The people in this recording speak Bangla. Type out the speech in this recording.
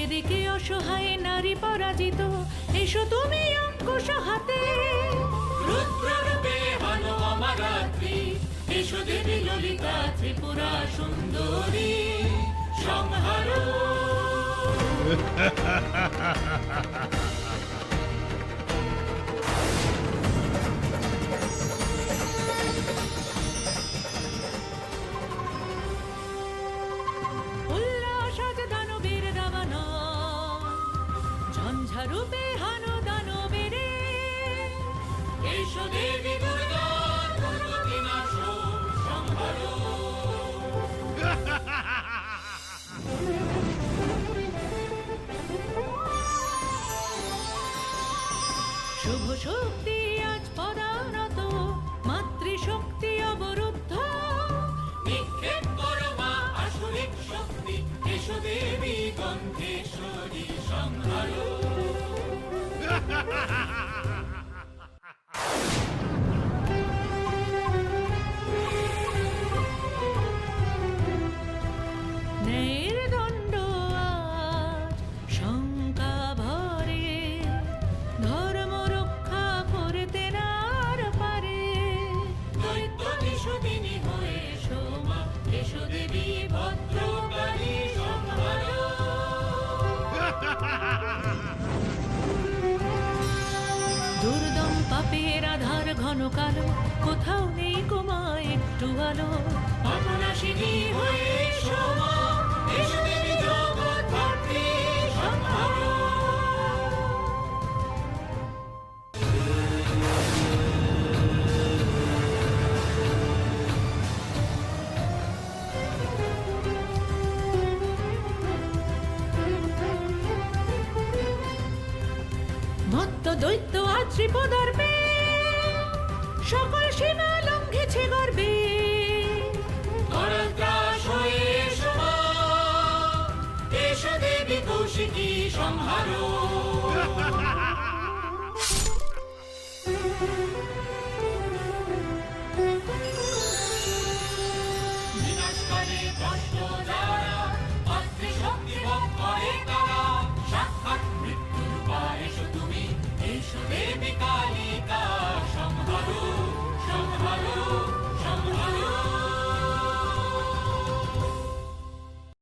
এদিকে অসহায় নারী পরাজিত এসো তুমি অঙ্কুশ হাতে। রুদ্ররূপে ha ha এসো দেবী ললিতা ত্রিপুরা সুন্দরী সংহার। ঝঞ্ঝারূপে হানো দানবেরে এসো দেবী দুর্গা দুর্গতি নাশ সংহার শুভ শক্তি আজ পদানত, মাতৃশক্তি অবরুদ্ধ। নিক্ষেপ করো মা আসরিক শক্তি এসো গন্ধেশ্বরী সংহার 哈哈哈 ঘন কালো কোথাও নেই কোমা একটু আলো। হয়ে সোমা এসো দেবী মত্ত দৈত্য আজ ত্রিপদর্পে সকল সীমা লঙ্ঘেছে গর্বে। এসো দেবী কৌশিকী সংহার